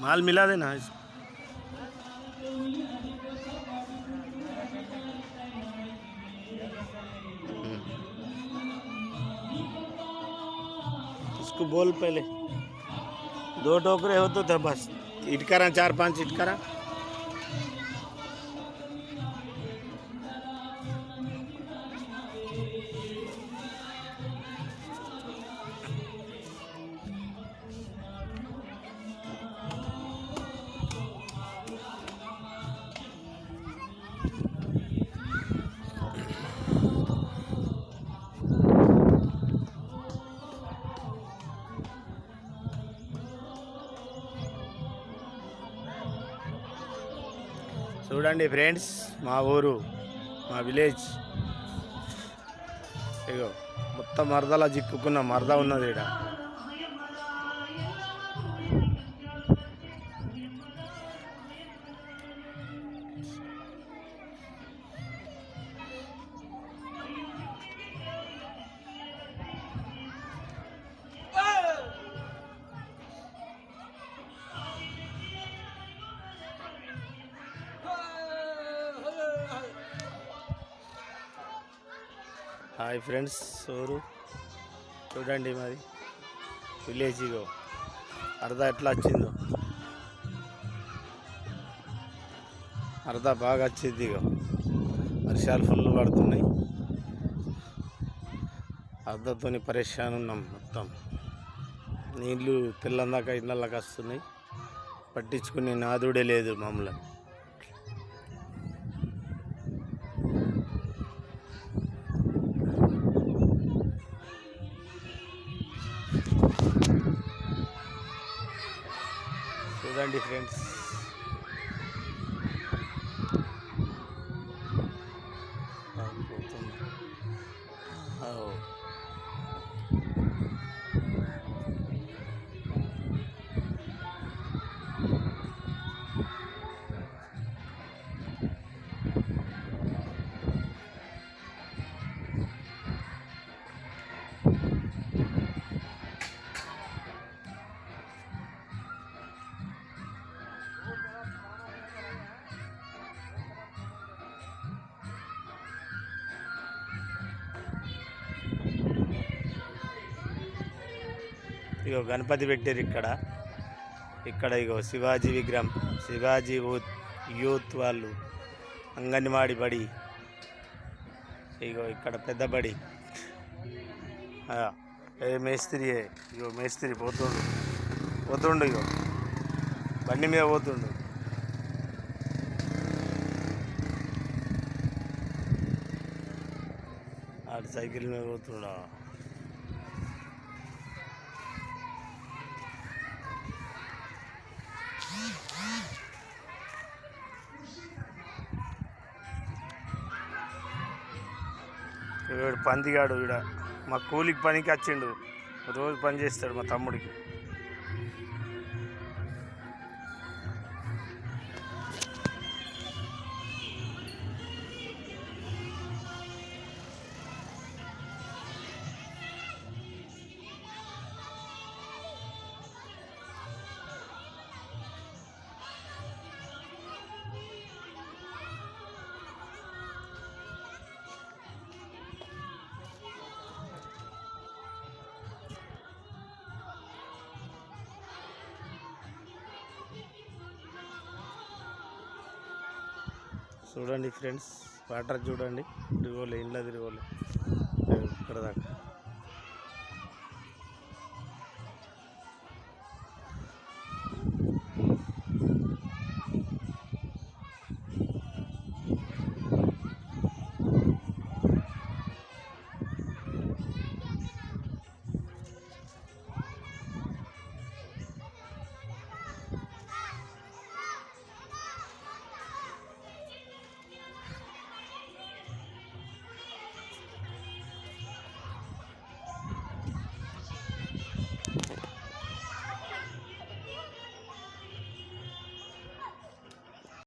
माल मिला देना इस इसको बोल पहले। दो टोकरे हो तो था बस। इटकारा चार पाँच इटकारा। చూడండి ఫ్రెండ్స్ మా ఊరు మా విలేజ్. ఇగో మొత్తం మరదలా చిక్కుకున్న మరద ఉన్నది ఇక్కడ హాయ్ ఫ్రెండ్స్ ఊరు చూడండి మరి. విలేజ్ ఇగో. అర్ధ ఎట్లా వచ్చిందో. అర్ధ బాగా వచ్చింది ఇగో. వర్షాలు ఫుల్ పడుతున్నాయి. అర్ధతోని పరేషాన్ ఉన్నాం మొత్తం. నీళ్ళు తెల్లందాక ఇళ్ళకి వస్తున్నాయి. పట్టించుకునే నాదుడే లేదు మమ్మల్ని చూడండి ఫ్రెండ్స్ ఇగో గణపతి పెట్టారు ఇక్కడ. ఇక్కడ ఇగో శివాజీ విగ్రహం. శివాజీ యూత్ వాళ్ళు అంగన్వాడి బడి. ఇగో ఇక్కడ పెద్ద బడి. ఏ మేస్త్రి ఇగో మేస్త్రి పోతుండు. పోతుండు ఇగో. బండి మీద పోతుండు. ఆడు సైకిల్ మీద పోతుండా? వీడు పందిగాడు ఈడ. మా కూలికి పనికి వచ్చిండు. రోజు పని చేస్తాడు మా తమ్ముడికి. చూడండి ఫ్రెండ్స్ వాటర్ చూడండి తిరగోలే ఇంట్లో తిరగోలే. ఇక్కడ దాకా.